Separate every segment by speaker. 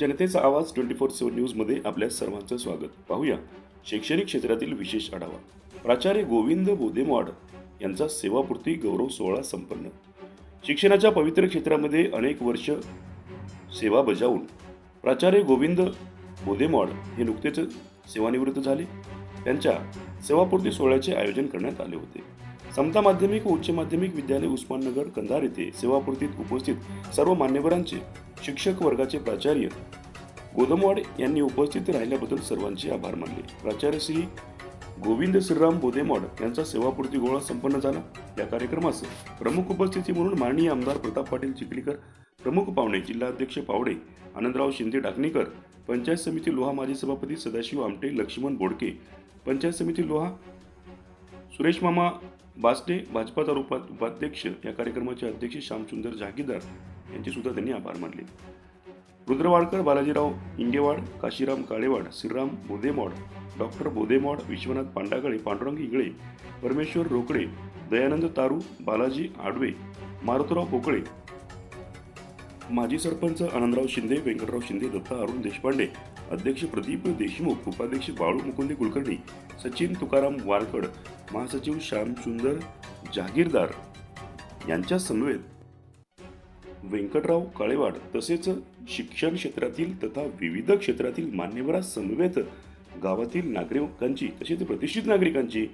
Speaker 1: जनतेचा आवाज twenty four seven न्यूजमध्ये आपल्या सर्वांचं स्वागत. पाहूया. शैक्षणिक क्षेत्रातील विशेष आढावा. प्राचार्य गोविंद बोदेमवाड यांचा सेवापूर्ती गौरव सोहळा संपन्न. शिक्षणाच्या पवित्र क्षेत्रामध्ये अनेक वर्ष सेवा बजावून प्राचार्य गोविंद बोदेमवाड हे नुकतेच सेवानिवृत्त झाले. त्यांच्या सेवापूर्ती सोहळ्याचे आयोजन करण्यात आले होते. समता माध्यमिक व उच्च माध्यमिक विद्यालय उस्माननगर कंधार येथे सेवापूर्तीत उपस्थित सर्व मान्यवरांचे शिक्षक वर्गाचे प्राचार्य गोदमवाड यांनी उपस्थित राहिल्याबद्दल सर्वांचे आभार मानले. प्राचार्य श्री गोविंद श्रीराम बोदेमॉड यांचा सेवापूर्ती गोळा संपन्न झाला. या कार्यक्रमास प्रमुख उपस्थिती म्हणून माननीय आमदार प्रताप पाटील चिखलीकर प्रमुख पाहुणे जिल्हाध्यक्ष पावडे आनंदराव शिंदे डाकणीकर पंचायत समिती लोहा माजी सभापती सदाशिव आमटे लक्ष्मण बोडके पंचायत समिती लोहा सुरेश मामा बासटे भाजपाचा उपा उपाध्यक्ष या कार्यक्रमाचे अध्यक्ष श्यामसुंदर जहागीरदार यांचे सुद्धा त्यांनी आभार मानले. रुद्रवाडकर बालाजीराव इंगेवाड काशीराम काळेवाड श्रीराम बोदेमवाड डॉक्टर बोदेमवाड विश्वनाथ पांडागळे पांडुरंग इंगळे परमेश्वर रोकडे दयानंद तारू बालाजी आडवे मारुतराव पोकळे माजी सरपंच आनंदराव शिंदे व्यंकटराव शिंदे दत्ता अरुण देशपांडे अध्यक्ष प्रदीप देशमुख उपाध्यक्ष बाळू मुकुंदे कुलकर्णी सचिन तुकाराम वारकड महासचिव श्यामसुंदर जहागीरदार यांच्या समवेत व्यंकटराव काळेवाड तसेच शिक्षण क्षेत्रातील तथा विविध क्षेत्रातील मान्यवरांसमवेत गावातील नागरिकांची तसेच प्रतिष्ठित नागरिकांची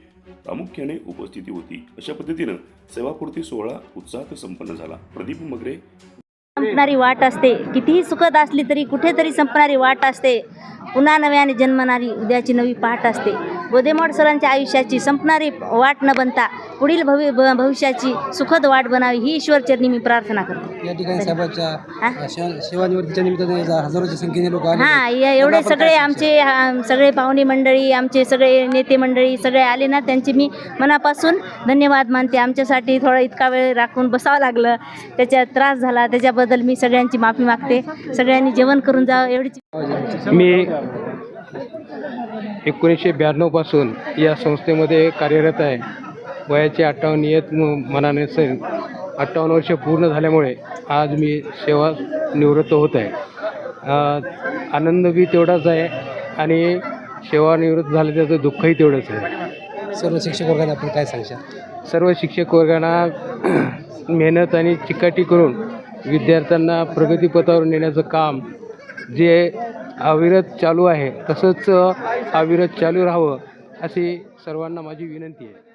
Speaker 1: प्रामुख्याने उपस्थिती होती. अशा पद्धतीनं सेवापूर्ती सोहळा उत्साहात संपन्न झाला. प्रदीप मगरे.
Speaker 2: संपणारी वाट असते. कितीही सुखद असली तरी कुठेतरी संपणारी वाट असते. पुन्हा नव्याने जन्मणारी उद्याची नवी पहाट असते. गोदेमोड सरांच्या आयुष्याची संपणारी वाट न बनता पुढील भवि भ- भविष्याची सुखद वाट बनावी ही ईश्वरचरणी मी प्रार्थना करते.
Speaker 3: या ठिकाणी? साहेबांच्या निमित्ताने हजारोच्या संख्येने लोक
Speaker 2: हां एवढे सगळे आमचे आ, सगळे पाहुणे मंडळी आमचे सगळे नेते मंडळी सगळे आले ना त्यांचे मी मनापासून धन्यवाद मानते. आमच्यासाठी थोडा इतका वेळ राखून बसावं लागलं. त्याच्यात त्रास झाला. त्याच्याबद्दल मी सगळ्यांची माफी मागते. सगळ्यांनी जेवण करून जावं एवढीच.
Speaker 4: मी एकोणीसशे ब्याण्णवपासून या संस्थेमध्ये कार्यरत आहे. वयाचे अठ्ठावन्न येत मनाने सर अठ्ठावन्न वर्ष पूर्ण झाल्यामुळे आज मी सेवा निवृत्त होत आहे. आनंद बी तेवढाच आहे आणि सेवानिवृत्त झालं त्याचं दुःखही तेवढंच आहे.
Speaker 3: सर्व शिक्षक वर्गाने आपण काय सांगशाल?
Speaker 4: सर्व शिक्षक वर्गांना मेहनत आणि चिकाटी करून विद्यार्थ्यांना प्रगतीपथावर नेण्याचं काम जे अविरत चालू आहे. तसंच अविरत चालू राहावं अशी सर्वांना माझी विनंती आहे.